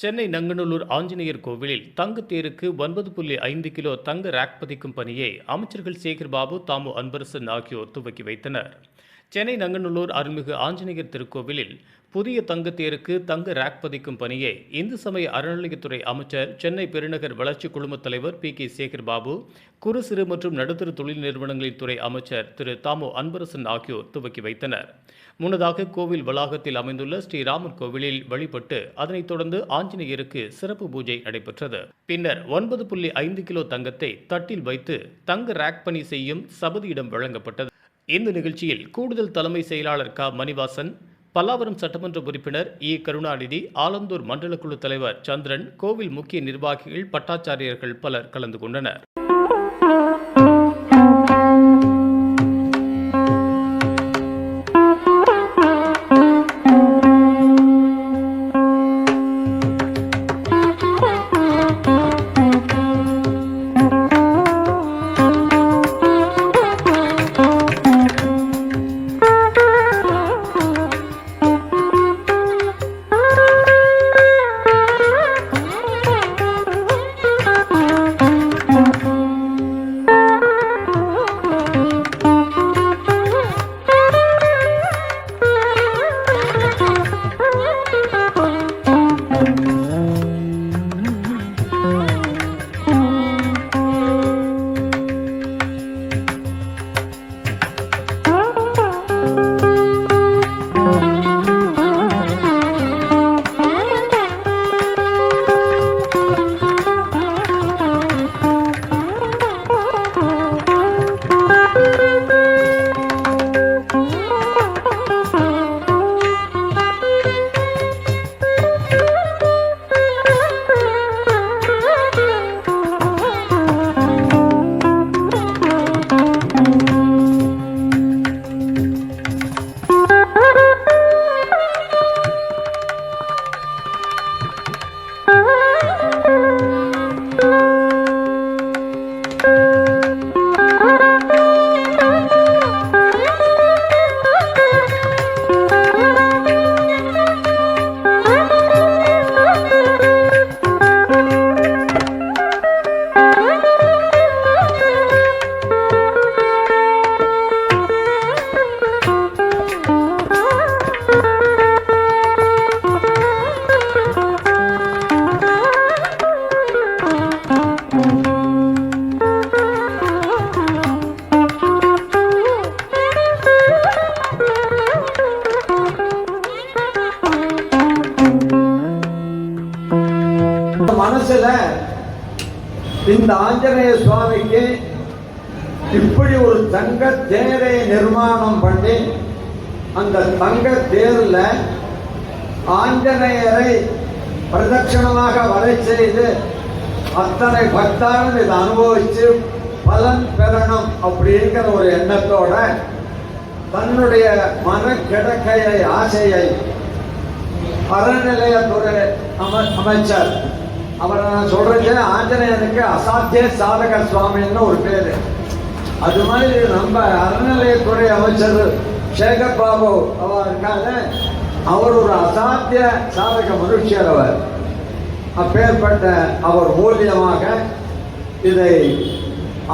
சென்னை நங்கநல்லூர் ஆஞ்சநேயர் கோவிலில் தங்கத்தேருக்கு ஒன்பது புள்ளி ஐந்து கிலோ தங்க ரேக் பதிக்கும் பணியை அமைச்சர்கள் சேகர் பாபு தாமு அன்பரசன் ஆகியோர் துவக்கி வைத்தனர். சென்னை நங்கநல்லூர் அருள்மிகு ஆஞ்சநேயர் திருக்கோவிலில் புதிய தங்கத்தேருக்கு தங்க ரேக் பதிக்கும் பணியை இந்து சமய அறநிலையத்துறை அமைச்சர் சென்னை பெருநகர் வளர்ச்சி குழுமத் தலைவர் பி. கே. சேகர் பாபு குறு சிறு மற்றும் நடுத்தர தொழில் நிறுவனங்களின் துறை அமைச்சர் திரு. தாமோ அன்பரசன் ஆகியோர் துவக்கி வைத்தனர். முன்னதாக கோவில் வளாகத்தில் அமைந்துள்ள ஸ்ரீராமர் கோவிலில் வழிபட்டு அதனைத் தொடர்ந்து ஆஞ்சநேயருக்கு சிறப்பு பூஜை நடைபெற்றது. பின்னர் ஒன்பது புள்ளி ஐந்து கிலோ தங்கத்தை தட்டில் வைத்து தங்க ரேக் பணி செய்யும் சபதியிடம் வழங்கப்பட்டது. இந்த நிகழ்ச்சியில் கூடுதல் தலைமை செயலாளர் க. மணிவாசன் பல்லாவரம் சட்டமன்ற உறுப்பினர் இ. கருணாநிதி ஆலந்தூர் மண்டல குழு தலைவர் சந்திரன் கோவில் முக்கிய நிர்வாகிகள் பட்டாச்சாரியர்கள் பலர் கலந்து கொண்டனர். மனசுல இந்த ஆஞ்சநேய சுவாமிக்கு இப்படி ஒரு தங்க தேரை நிர்மாணம் பண்ணி அந்த தங்க தேர்ல ஆஞ்சநேயரை பிரதட்சணமாக வரை செய்து அத்தனை பக்தாரும் இதை அனுபவிச்சு பலன் பெறணும் அப்படிங்கிற ஒரு எண்ணத்தோட தன்னுடைய மன கிடக்கையை ஆசையை அறநிலையத்துறை அமைச்சர். அவரை நான் சொல்றது ஆஞ்சநேயனுக்கு அசாத்திய சாதக சுவாமின்னு ஒரு பேரு. அது மாதிரி நம்ம அறநிலையத்துறை அமைச்சர் சேகர் பாபு அவர் இருக்காங்க. அவர் ஒரு அசாத்திய சாதக மனுஷர் அவர். அப்பேற்பட்ட அவர் மூலியமாக இதை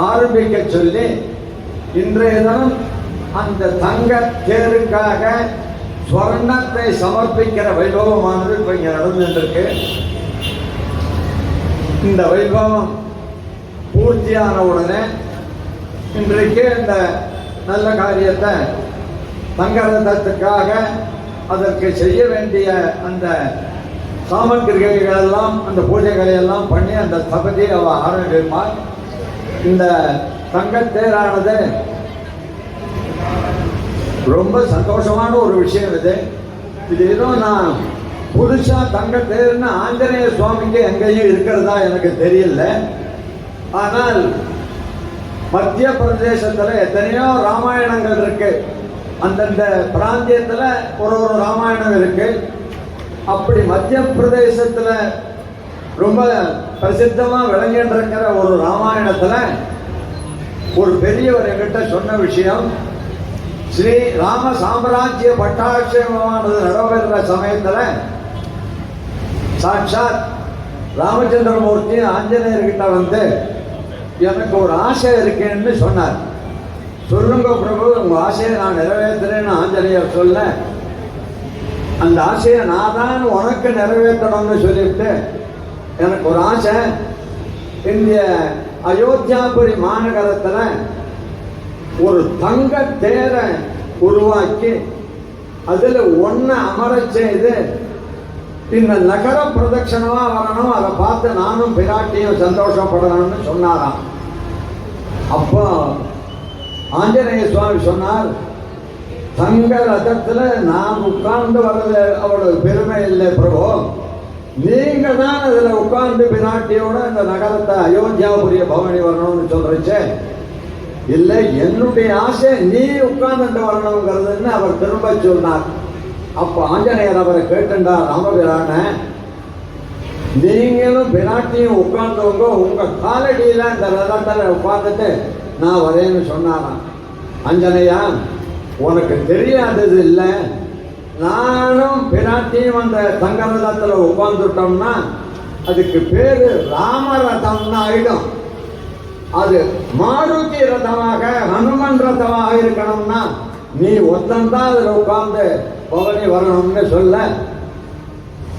ஆரம்பிக்க சொல்லி இன்றைய தினம் அந்த தங்க தேருக்காக ஸ்வர்ணத்தை சமர்ப்பிக்கிற வைபவமானது இப்ப இங்க நடந்துருக்கு இந்த வைபவம் பூர்த்தியான உடனே இன்றைக்கு இந்த நல்ல காரியத்தை தங்கரதத்துக்காக அதற்கு செய்ய வேண்டிய அந்த சாமக்கிரிகைகள் எல்லாம் அந்த பூஜைகளை எல்லாம் பண்ணி அந்த சபதி அவ ஆரம்பிப்பார். இந்த தங்கத்தேரானது ரொம்ப சந்தோஷமான ஒரு விஷயம் இது. இது ஏதோ நான் புதுசா தங்க தேர்னு ஆஞ்சநேய சுவாமிக்கு எங்கேயும் இருக்கிறதா எனக்கு தெரியல. ஆனால் மத்திய பிரதேசத்துல எத்தனையோ ராமாயணங்கள் இருக்கு. அந்தந்த பிராந்தியத்துல ஒரு ஒரு ராமாயணம் இருக்கு. அப்படி மத்திய பிரதேசத்துல ரொம்ப பிரசித்தமா விளங்கிட்டு இருக்கிற ஒரு ராமாயணத்துல ஒரு பெரியவர் என்கிட்ட சொன்ன விஷயம் ஸ்ரீ ராம சாம்ராஜ்ய பட்டாட்சேபமானது நடைபெறுற சமயத்துல சாட்சாத் ராமச்சந்திரமூர்த்தி ஆஞ்சநேயர்கிட்ட வந்து எனக்கு ஒரு ஆசை இருக்கேன்னு சொன்னார். சொல்லுங்க பிரபு உங்கள் ஆசையை நான் நிறைவேற்றுறேன்னு ஆஞ்சநேயர் சொல்ல அந்த ஆசையை நான் தான் உனக்கு நிறைவேற்றணும்னு சொல்லிவிட்டு எனக்கு ஒரு ஆசை. இந்த அயோத்தியாபுரி மாநகரத்தில் ஒரு தங்க தேரை உருவாக்கி அதில் ஒன்று அமர செய்து இந்த நகர பிரதட்சணமாக வரணும் அதை பார்த்து நானும் பிராட்டியும் சந்தோஷப்படணும்னு சொன்னாராம். அப்போ ஆஞ்சநேய சுவாமி சொன்னார் தங்க ரதத்தில் நான் உட்கார்ந்து வர்றது அவ்வளவு பெருமை இல்லை பிரபு. நீங்க தான் அதில் உட்கார்ந்து பிராட்டியோட இந்த நகரத்தை அயோத்தியாபுரிய பவனி வரணும்னு சொல்றச்சே இல்லை என்னுடைய ஆசை நீ உட்கார்ந்து வரணுங்கிறதுன்னு அவர் திரும்ப சொன்னார். அப்போ ஆஞ்சநேயர் அவரை கேட்டுண்டார் ராமபிரான நீங்களும் பிராட்டியும் உட்கார்ந்தவங்க உங்க காலடியில இந்த ரதத்தில் உட்கார்ந்துட்டு நான் வரேன்னு சொன்னாராம். அஞ்சனையா உனக்கு தெரியாதது இல்லை. நானும் பிராட்டியும் அந்த தங்க ரதத்தில் உட்கார்ந்துட்டோம்னா அதுக்கு பேரு ராமரதம்னு ஆயிடும். அது மாருதி ரதமாக ஹனுமன் ரதமாக இருக்கணும்னா நீ ஒத்தந்தான் அதில் உட்கார்ந்து பவனி வரணும்னு சொல்ல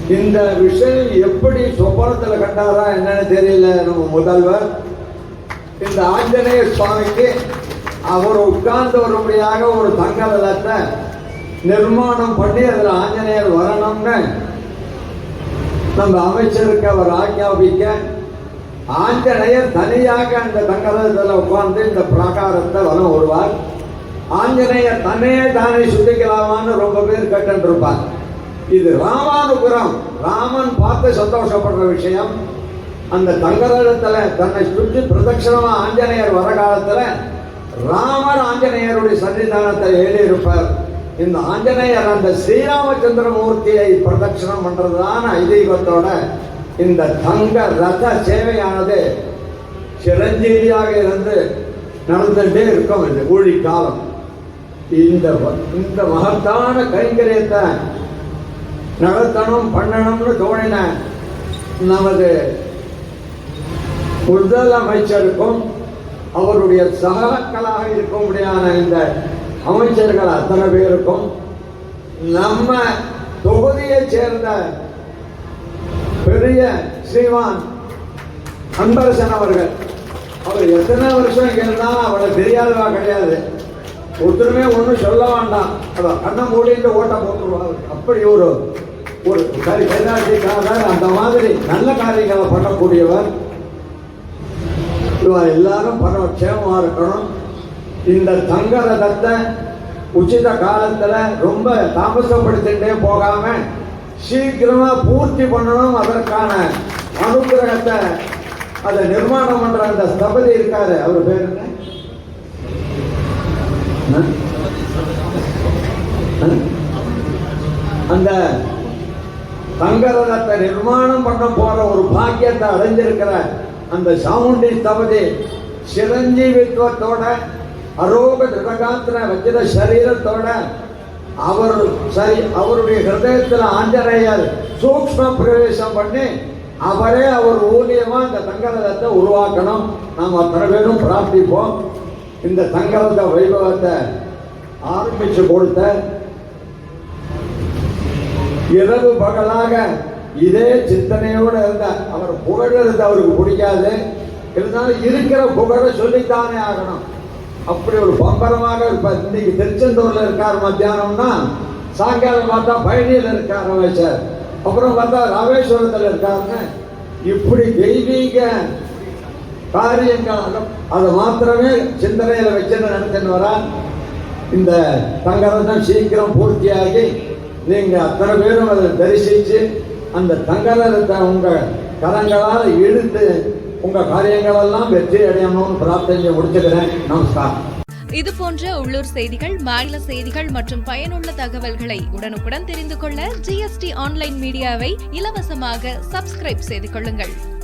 இந்த விஷயம் எப்படி சொப்பனத்தில் கண்டாரா என்னன்னு தெரியல நம்ம முதல்வர். இந்த ஆஞ்சநேய சுவாமிக்கு அவர் உட்கார்ந்து வரும்படியாக ஒரு தங்கதலத்தை நிர்மாணம் பண்ணி அதில் ஆஞ்சநேயர் வரணும்னு நம்ம அமைச்சருக்கு அவர் ஆக்கியாபிக்க ஆஞ்சநேயர் தனியாக அந்த தங்கரத்தில் உட்கார்ந்து இந்த பிராகாரத்தை வலம் வருவார். ஆஞ்சநேயர் தன்னையே தானே சுத்திக்கலாமான்னு ரொம்ப பேர் கேட்டு இருப்பார் இது ராமானுபுரம். ராமன் பார்த்து சந்தோஷப்படுற விஷயம் அந்த தங்கரத்துல தன்னை சுற்றி பிரதட்சணமா ஆஞ்சநேயர் வர காலத்தில் ராமர் ஆஞ்சநேயருடைய சன்னிதானத்தை ஏறி இந்த ஆஞ்சநேயர் அந்த ஸ்ரீராமச்சந்திர மூர்த்தியை பிரதட்சணம் பண்றதுதான் ஐதீகத்தோட இந்த தங்க ரத சேவையானது சிரஞ்சீவியாக இருந்து நடந்துட்டே இருக்கும் இந்த ஊழி காலம் இந்த இந்த மகத்தான கைங்கரியத்தை நடத்தணும் பண்ணணும்னு தோணின நமது முதலமைச்சருக்கும் அவருடைய சகாக்களாக இருக்கும்படியான இந்த அமைச்சர்கள் அத்தனை பேருக்கும் நம்ம தொகுதியை சேர்ந்த பெரிய ஸ்ரீமான் அன்பரசன் அவர்கள். அவர் எத்தனை வருஷம் இருந்தாலும் அவளை தெரியாதவா கிடையாது. ஒருத்தருமே ஒன்றும் சொல்ல வேண்டாம். அதான் கண்ணை மூடிட்டு ஓட்ட போட்டுருவாங்க அப்படி ஒரு ஒரு சரி கைநாட்டிக்காரர் அந்த மாதிரி நல்ல காரியங்களை பண்ணக்கூடியவர். இவ எல்லாரும் பரமக்ஷேமமாக இருக்கணும். இந்த தங்க ரதத்தை உச்சித காலத்தில் ரொம்ப தாமசப்படுத்திட்டே போகாம சீக்கிரமாக பூர்த்தி பண்ணணும் அதற்கான அனுகிரகத்தை அதை நிர்மாணம் பண்ணுற அந்த ஸ்தபதி இருக்காரு. அவர் பேர் என்ன? அந்த தங்கரதத்தை நிர்மாணம் பண்ண போற ஒரு பாக்கியத்தை அடைஞ்சிருக்கிற அந்த சாமுண்டி ஸ்தபதி சிரஞ்சீவித்துவத்தோட அரோக திருடகாத்திர வஜ்ர சரீரத்தோட அவர் சரி அவருடைய ஹிருதயத்தில் ஆஞ்சநேயர் சூக்ஷ்ம பிரவேசம் பண்ணி அவரே அவர் ஊழியமா இந்த தங்கரதத்தை உருவாக்கணும். நாம் அத்தனை பேரும் பிரார்த்திப்போம். இந்த தங்கரத வைபவத்தை ஆரம்பிச்சு கொடுத்த இரவு பகலாக இதே சிந்தனையோடு இருந்த அவர் புகழறது அவருக்கு பிடிக்காது. இருந்தாலும் இருக்கிற புகழை சொல்லித்தானே ஆகணும். அப்படி ஒரு பம்பரமாக இப்ப இன்னைக்கு திருச்செந்தூர்ல இருக்கார் மத்தியானம்னா சாயங்காலம் பார்த்தா பழனியில் இருக்கார் அமைச்சர். அப்புறம் பார்த்தா ராமேஸ்வரத்தில் இருக்காருன்னு. இப்படி தெய்வீக காரியங்கள் அதை- மாத்திரமே சிந்தனையில வச்சுன்னு நடத்தின்னு வரான். இந்த தங்கரதம் சீக்கிரம் பூர்த்தியாகி நீங்க அத்தனை பேரும் அதை தரிசிச்சு அந்த தங்கரதத்தை உங்க கரங்களால் இழுத்து உங்க காரியங்களெல்லாம் வெற்றி அடையணும்னு பிரார்த்தனை முடிச்சுக்கிறேன். நமஸ்காரம். இது போன்ற உள்ளூர் செய்திகள் மாநில செய்திகள் மற்றும் பயனுள்ள தகவல்களை உடனுக்குடன் தெரிந்து கொள்ள ஜிஎஸ்டி ஆன்லைன் மீடியாவை இலவசமாக சப்ஸ்கிரைப் செய்து கொள்ளுங்கள்.